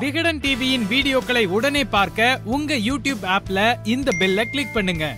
விகடன் டிவியின் வீடியோக்களை உடனே பார்க்க உங்க யூடியூப் ஆப்ல இந்த பெல்ல கிளிக் பண்ணுங்க.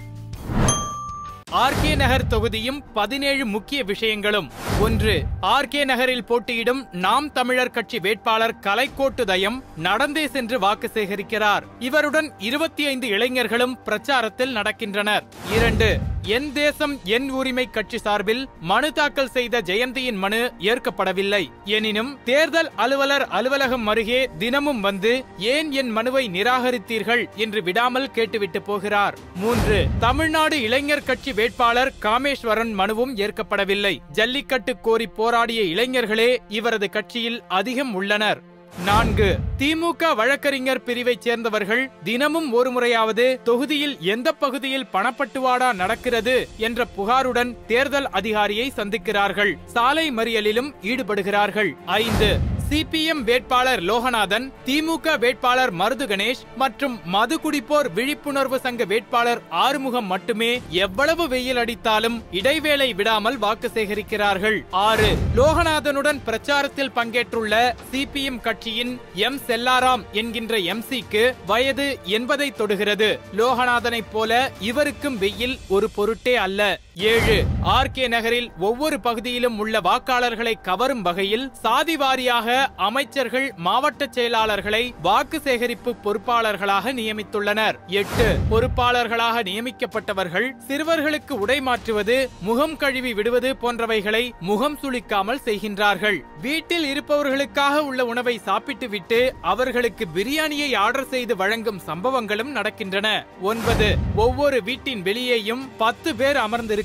ஆர்கே நகர் தொகுதியும் பதினேழு முக்கிய விஷயங்களும். ஒன்று ஆர்கே நகரில் போட்டியிடும் நாம் தமிழர் கட்சி வேட்பாளர் கலைக்கோட்டு தயம் நடந்தே சென்று வாக்கு சேகரிக்கிறார். இவருடன் இருபத்தி ஐந்து இளைஞர்களும் பிரச்சாரத்தில் நடக்கின்றனர். இரண்டு என் தேசம் என் உரிமை கட்சி சார்பில் மனு தாக்கல் செய்த ஜெயந்தியின் மனு ஏற்கப்படவில்லை. எனினும் தேர்தல் அலுவலர் அலுவலகம் அருகே தினமும் வந்து ஏன் என் மனுவை நிராகரித்தீர்கள் என்று விடாமல் கேட்டுவிட்டு போகிறார். மூன்று தமிழ்நாடு இளைஞர் கட்சி வேட்பாளர் காமேஸ்வரன் மனுவும் ஏற்கப்படவில்லை. ஜல்லிக்கட்டு கோரி போராடிய இளைஞர்களே இவரது கட்சியில் அதிகம் உள்ளனர். நான்கு. திமுக வழக்கறிஞர் பிரிவைச் சேர்ந்தவர்கள் தினமும் ஒரு முறையாவது தொகுதியில் எந்த பகுதியில் பணப்பட்டுவாடா நடக்கிறது என்ற புகாருடன் தேர்தல் அதிகாரியை சந்திக்கிறார்கள். சாலை மறியலிலும் ஈடுபடுகிறார்கள். ஐந்து. சிபிஎம் வேட்பாளர் லோகநாதன் திமுக வேட்பாளர் மருது கணேஷ் மற்றும் மது குடிப்போர் விழிப்புணர்வு சங்க வேட்பாளர் ஆறுமுகம் மட்டுமே எவ்வளவு வெயில் அடித்தாலும் இடைவேளை விடாமல் வாக்கு சேகரிக்கிறார்கள். ஆறு லோகநாதனுடன் பிரச்சாரத்தில் பங்கேற்றுள்ள சிபிஎம் கட்சியின் எம் செல்லாராம் என்கின்ற எம்சிக்கு வயது எண்பதை தொடுகிறது. லோகநாதனைப் போல இவருக்கும் வெயில் ஒரு பொருட்டே அல்ல. ஏழு ஆர்கே நகரில் ஒவ்வொரு பகுதியிலும் உள்ள வாக்காளர்களை கவரும் வகையில் சாதி வாரியாக அமைச்சர்கள் மாவட்ட செயலாளர்களை வாக்கு சேகரிப்பு பொறுப்பாளர்களாக நியமித்துள்ளனர். எட்டு பொறுப்பாளர்களாக நியமிக்கப்பட்டவர்கள் சிறுவர்களுக்கு உடை மாற்றுவது முகம் கழுவி விடுவது போன்றவைகளை முகம் சுளிக்காமல் செய்கின்றார்கள். வீட்டில் இருப்பவர்களுக்காக உள்ள உணவை சாப்பிட்டுவிட்டு அவர்களுக்கு பிரியாணியை ஆர்டர் செய்து வழங்கும் சம்பவங்களும் நடக்கின்றன. ஒன்பது ஒவ்வொரு வீட்டின் வெளியேயும் பத்து பேர் அமர்ந்திருக்கிறார்கள்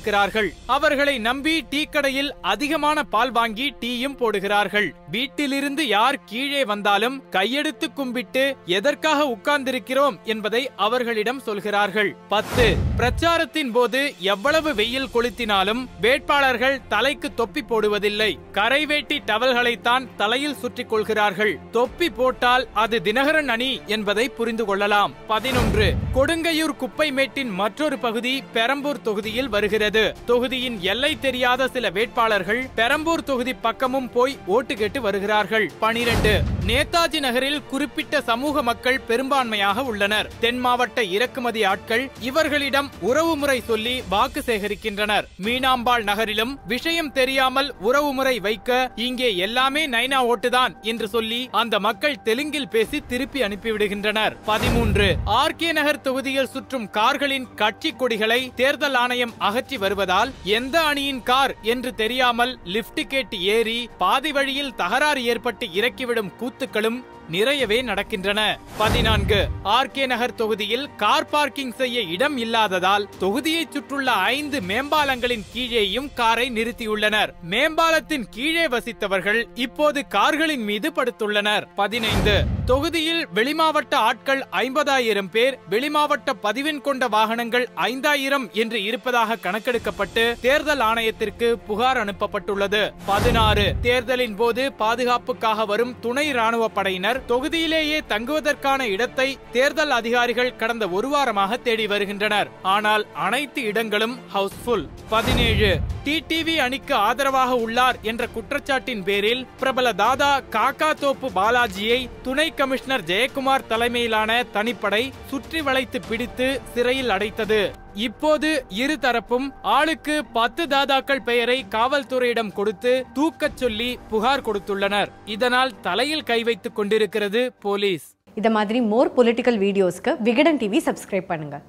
அவர்களை நம்பி டீ கடையில் அதிகமான பால் வாங்கி டீயும் போடுகிறார்கள். வீட்டிலிருந்து யார் கீழே வந்தாலும் கையெடுத்து கும்பிட்டு எதற்காக உட்கார்ந்திருக்கிறோம் என்பதை அவர்களிடம் சொல்கிறார்கள். பத்து. பிரச்சாரத்தின் போது எவ்வளவு வெயில் கொளுத்தினாலும் வேட்பாளர்கள் தலைக்கு தொப்பி போடுவதில்லை. கரைவேட்டி டவல்களைத்தான் தலையில் சுற்றிக் கொள்கிறார்கள். தொப்பி போட்டால் அது தினகரன் அணி என்பதை புரிந்து கொள்ளலாம். பதினொன்று. கொடுங்கையூர் குப்பைமேட்டின் மற்றொரு பகுதி பெரம்பூர் தொகுதியில் வருகிறது. தொகுதியின் எல்லை தெரியாத சில வேட்பாளர்கள் பெரம்பூர் தொகுதி பக்கமும் போய் ஓட்டு கேட்டு வருகிறார்கள். பனிரெண்டு. நேதாஜி நகரில் குறிப்பிட்ட சமூக மக்கள் பெரும்பான்மையாக உள்ளனர். தென் மாவட்ட இறக்குமதி ஆட்கள் இவர்களிடம் உறவுமுறை சொல்லி வாக்கு சேகரிக்கின்றனர். மீனாம்பாள் நகரிலும் விஷயம் தெரியாமல் உறவுமுறை வைக்க இங்கே எல்லாமே நைனா ஓட்டுதான் என்று சொல்லி அந்த மக்கள் தெலுங்கில் பேசி திருப்பி அனுப்பிவிடுகின்றனர். பதிமூன்று. ஆர்கே நகர் தொகுதியில் சுற்றும் கார்களின் கட்சி கொடிகளை தேர்தல் ஆணையம் அகற்றி வருவதால் எந்த அணியின் கார் என்று தெரியாமல் லிப்ட் கேட்டு ஏறி பாதி வழியில் தகராறு ஏற்பட்டு இறக்கிவிடும் கூத்துக்களும் நிறையவே நடக்கின்றன. பதினான்கு ஆர் கே நகர் தொகுதியில் கார் பார்க்கிங் செய்ய இடம் இல்லாததால் தொகுதியை சுற்றுள்ள ஐந்து மேம்பாலங்களின் கீழேயும் காரை நிறுத்தியுள்ளனர். மேம்பாலத்தின் கீழே வசித்தவர்கள் இப்போது கார்களின் மீது படுத்துள்ளனர். பதினைந்து தொகுதியில் வெளிமாவட்ட ஆட்கள் ஐம்பதாயிரம் பேர் வெளிமாவட்ட பதிவெண் கொண்ட வாகனங்கள் ஐந்தாயிரம் என்று இருப்பதாக கணக்கெடுக்கப்பட்டு தேர்தல் ஆணையத்திற்கு புகார் அனுப்பப்பட்டுள்ளது. பதினாறு தேர்தலின் போது பாதுகாப்புக்காக வரும் துணை ராணுவ படையினர் தொகுதியிலேயே தங்குவதற்கான இடத்தை தேர்தல் அதிகாரிகள் கடந்த ஒரு வாரமாக தேடி வருகின்றனர். ஆனால் அனைத்து இடங்களும் ஹவுஸ்ஃபுல் பதினேழு. டிடிவி அணிக்கு ஆதரவாக உள்ளார் என்ற குற்றச்சாட்டின் பேரில் பிரபல தாதா காக்கா தோப்பு பாலாஜியை துணை கமிஷனர் ஜெயக்குமார் தலைமையிலான தனிப்படை சுற்றி வளைத்து பிடித்து சிறையில் அடைத்தது. இப்போது இரு தரப்பும் ஆளுக்கு பத்து தாதாக்கள் பெயரை காவல்துறையிடம் கொடுத்து தூக்கச் சொல்லி புகார் கொடுத்துள்ளனர். இதனால் தலையில் கை வைத்துக் கொண்டிருக்கிறது போலீஸ். இதை மாதிரி மோர் பொலிட்டிக்கல் வீடியோஸ்க்கு விகடன் டிவி சப்ஸ்கிரைப் பண்ணுங்கள்